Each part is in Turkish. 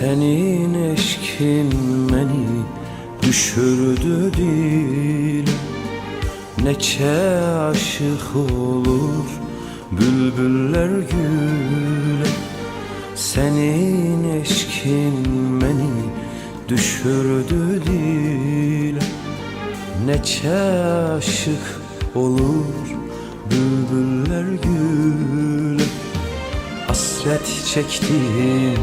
Senin eşkin beni düşürdü dile Neçe aşık olur bülbüller güle. Senin eşkin beni düşürdü dile Neçe aşık olur bülbüller güle. Hasret çektim,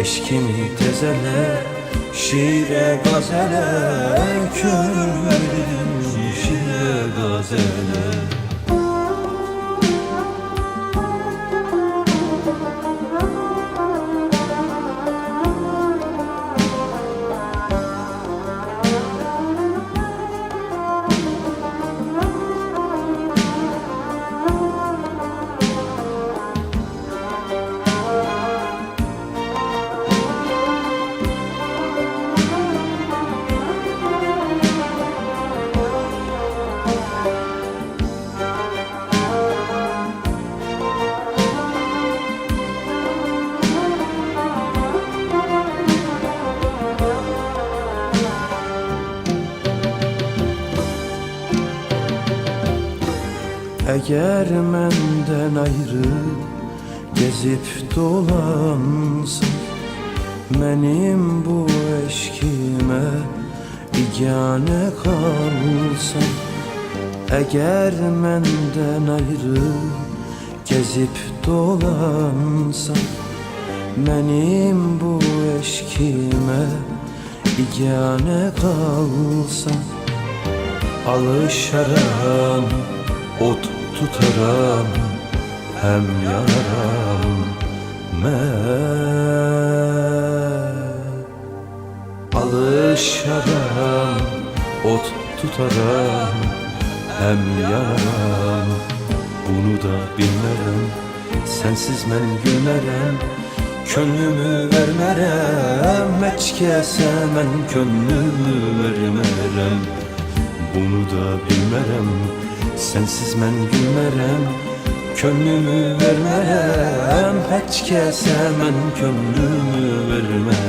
Eşkini tezele Şiire gazele Gönül verdim şiire gazele Eğer menden ayrı gezip dolansın Benim bu eşkime igane kalsın Eğer menden ayrı gezip dolansan Benim bu eşkime igane kalsan Alışaram, ot tutaram Hem yanaram ben. Alışaram, ot tutaram Hem yanaram Bunu da bilmerem Sensiz ben gülmerem Könlümü vermerem. Hiç kesemem Könlümü vermerem. Bunu da bilmerem Sensiz ben gülmerem Könlümü vermerem Hiç kesemem Könlümü vermerem